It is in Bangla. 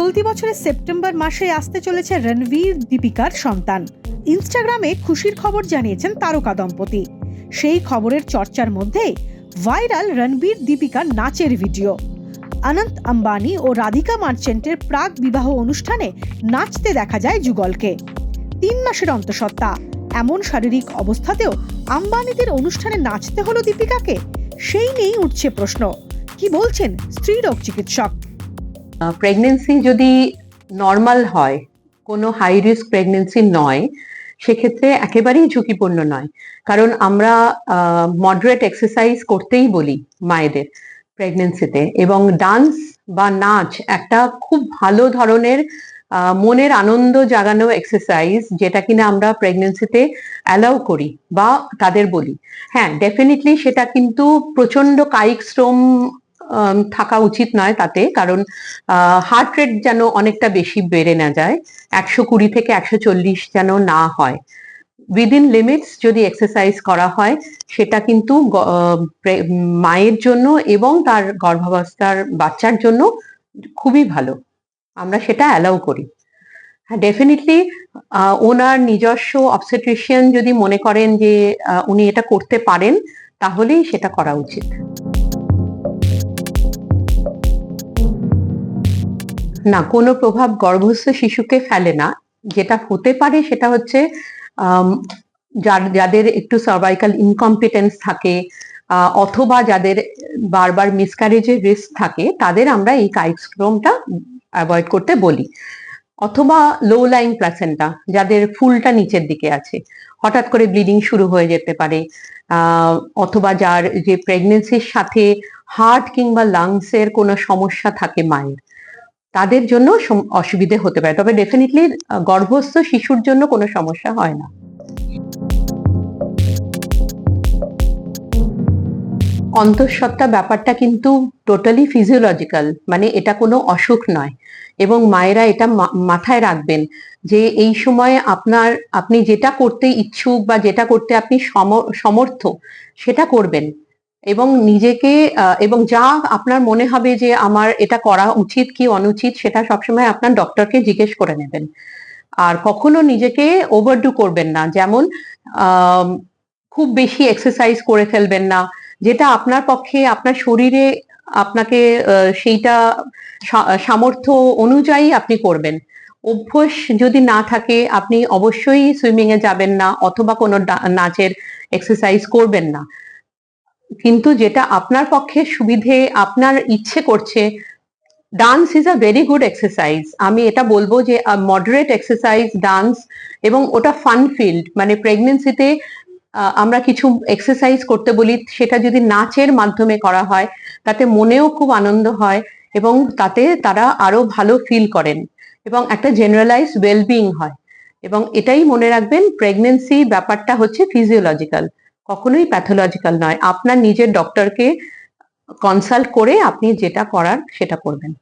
চলতি বছরের সেপ্টেম্বর মাসে আসতে চলেছে রণবীর দীপিকার সন্তান। ইনস্টাগ্রামে খুশির খবর জানিয়েছেন তারকা দম্পতি। সেই খবরের চর্চার মধ্যে ভাইরাল রণবীর দীপিকার নাচের ভিডিও। অনন্ত আম্বানি ও রাধিকা মার্চেন্টের প্রাক বিবাহ অনুষ্ঠানে নাচতে দেখা যায় যুগলকে। তিন মাসের অন্তঃসত্ত্বা, এমন শারীরিক অবস্থাতেও আম্বানিদের অনুষ্ঠানে নাচতে হলো দীপিকাকে। সেই নিয়েই উঠছে প্রশ্ন, কি বলছেন স্ত্রীরোগ চিকিৎসক? প্রেগনেন্সি যদি নর্মাল হয়, কোনো হাই রিস্ক প্রেগনেন্সি নয়, সেক্ষেত্রে একেবারেই ঝুঁকিপূর্ণ নয়। কারণ আমরা মডারেট এক্সারসাইজ করতেই বলি মায়েদের প্রেগনেন্সিতে এবং ডান্স বা নাচ একটা খুব ভালো ধরনের মনের আনন্দ জাগানো এক্সারসাইজ যেটা কিনা আমরা প্রেগনেন্সিতে অ্যালাউ করি বা তাদের বলি। হ্যাঁ ডেফিনেটলি সেটা কিন্তু প্রচণ্ড কায়িক শ্রম থাকা উচিত নয় তাতে। কারণ হার্ট রেট যেন অনেকটা বেশি বেড়ে না যায়, একশো কুড়ি থেকে একশো চল্লিশ যেন না হয়। উইদিন লিমিটস যদি এক্সারসাইজ করা হয়, সেটা কিন্তু মায়ের জন্য এবং তার গর্ভাবস্থার বাচ্চার জন্য খুবই ভালো। আমরা সেটা অ্যালাউ করি। হ্যাঁ ডেফিনেটলি ওনার নিজস্ব অবসেট্রিশিয়ান যদি মনে করেন যে উনি এটা করতে পারেন, তাহলেই সেটা করা উচিত। না, কোনো প্রভাব গর্ভস্থ শিশুকে ফেলে না। যেটা হতে পারে সেটা হচ্ছে যার- যাদের একটু সার্ভাইকাল ইনকম্পিটেন্স থাকে অথবা যাদের বারবার মিসক্যারেজের রিস্ক থাকে, তাদের আমরা এই কাইক্সক্রোমটা অ্যাভয়েড করতে বলি। অথবা লো লাইং প্লাসেন্টা যাদের ফুলটা নিচের দিকে আছে। হঠাৎ করে ব্লিডিং শুরু হয়ে যেতে পারে অথবা যার যে প্রেগনেন্সির সাথে হার্ট কিংবা লাংসের কোনো সমস্যা থাকে মায়ের। তাদের জন্য অসুবিধে হতে পারে। তবে ডেফিনেটলি গর্ভস্থ শিশুর জন্য কোনো সমস্যা হয় না। অন্তঃসত্ত্বা ব্যাপারটা কিন্তু টোটালি ফিজিওলজিক্যাল মানে এটা কোনো অসুখ নয়। এবং মায়েরা এটা মাথায় রাখবেন যে এই সময়ে আপনার, আপনি যেটা করতে ইচ্ছুক বা যেটা করতে আপনি সম- সমর্থ, সেটা করবেন। এবং নিজেকে এবং যা আপনার মনে হবে যে আমার এটা করা উচিত কি অনুচিত সেটা সবসময় আপনার ডক্টরকে জিজ্ঞেস করে নেবেন। আর কখনো নিজেকে ওভারডু করবেন না। যেমন খুব বেশি এক্সারসাইজ করে ফেলবেন না। যেটা আপনার পক্ষে, আপনার শরীরে আপনাকে সেইটা সামর্থ্য অনুযায়ী আপনি করবেন। অভ্যস যদি না থাকে, আপনি অবশ্যই সুইমিং এ যাবেন না অথবা কোনো নাচের এক্সারসাইজ করবেন না। কিন্তু যেটা আপনার পক্ষে সুবিধে, আপনার ইচ্ছে করছে dance is a very good exercise আমি এটা বলব যে মডারেট এক্সারসাইজ ডান্স এবং ওটা ফান ফিল্ড মানে প্রেগনেন্সিতে আমরা কিছু এক্সারসাইজ করতে বলি, সেটা যদি নাচের মাধ্যমে করা হয়, তাতে মনেও খুব আনন্দ হয় এবং তাতে তারা আরও ভালো ফিল করেন এবং একটা জেনারেলাইজ ওয়েলবিং হয়। এবং এটাই মনে রাখবেন প্রেগনেন্সি ব্যাপারটা হচ্ছে ফিজিওলজিক্যাল কখনোই প্যাথোলজিক্যাল নয়। আপনার নিজের ডক্টরকে কনসাল্ট করে আপনি যেটা করার সেটা করবেন।